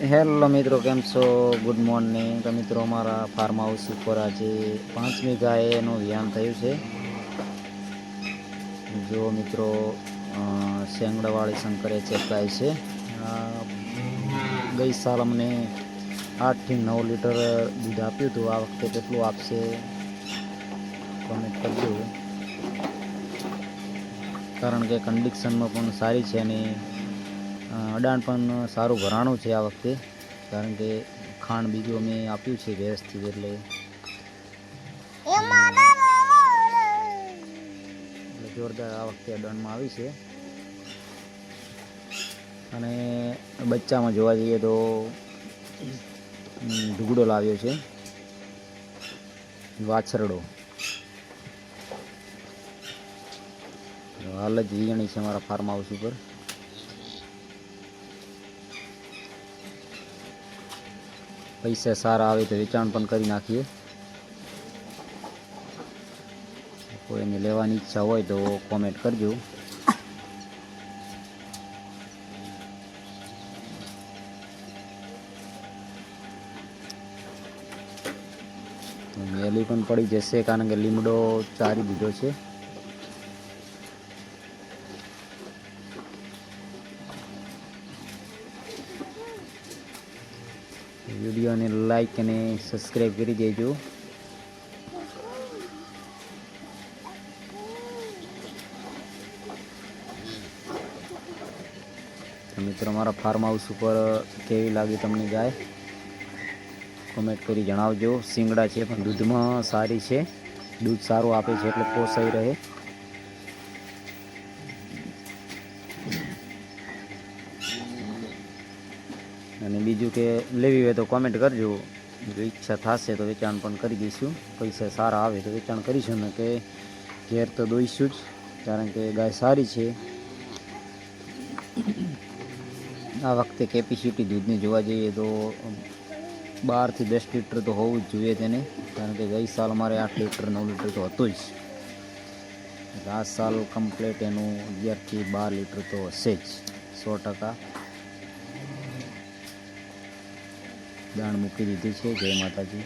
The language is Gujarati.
હેલો મિત્રો, કેમ છો? Good morning. તો મિત્રો, અમારા ફાર્મ હાઉસ ઉપર આજે પાંચમી ગાયનું વ્યાન થયું છે. જો મિત્રો શેંગડાવાળી શંકરે ચેક ગાય છે ગઈ સાલ અમને આઠથી નવ લીટર દૂધ આપ્યું હતું. આ વખતે કેટલું આપશે. કોમેન્ટ કરજો. કારણ કે કન્ડિશનમાં પણ સારી છે અને અડાણ પણ સારું ભરાણું છે આ વખતે કારણ કે ખાંડ બીજું અમે આપ્યું છે વ્યવસ્થિત એટલે. એટલે જોરદાર આ વખતે અડાણમાં આવી છે. અને બચ્ચામાં જોવા જઈએ તો ઢુગડો લાવ્યો છે. વાછરડો. હાલ જ વીજણી છે મારા ફાર્મ હાઉસ ઉપર. પૈસા સારા આવે તો વેચાણ પણ કરી નાખીએ. કોઈને લેવાની ઈચ્છા હોય તો કોમેન્ટ કરજો. મેલી પણ પડી જશે કારણ કે લીમડો ચારી દીધો છે. વિડીયોને લાઈક અને સબસ્ક્રાઈબ કરી દેજો. મિત્રો મારા ફાર્મ હાઉસ ઉપર કેવી લાગી તમને ગાય? કોમેન્ટ કરી જણાવજો. શિંગડા છે, પણ દૂધમાં સારી છે. દૂધ સારું આપે છે, એટલે પોસાઈ રહે. અને બીજું કે લેવી હોય તો કોમેન્ટ કરજો. જો ઈચ્છા થશે તો વેચાણ પણ કરી દઈશું. પૈસા સારા આવે તો વેચાણ કરીશું. ને કે ઘેર તો દોઈશું જ, કારણ કે ગાય સારી છે. આ વખતે કેપેસિટી દૂધની જોવા જઈએ તો બારથી દસ લીટર તો હોવું જ જોઈએ તેને. કારણ કે ગઈ સાલ અમારે આઠ લીટર, નવ લીટર તો હતું જ. આ સાલ કમ્પ્લેટ એનું અગિયારથી બાર લીટર તો હશે જ, સો ટકા. દાણ મૂકી દીધી છે. જય માતાજી.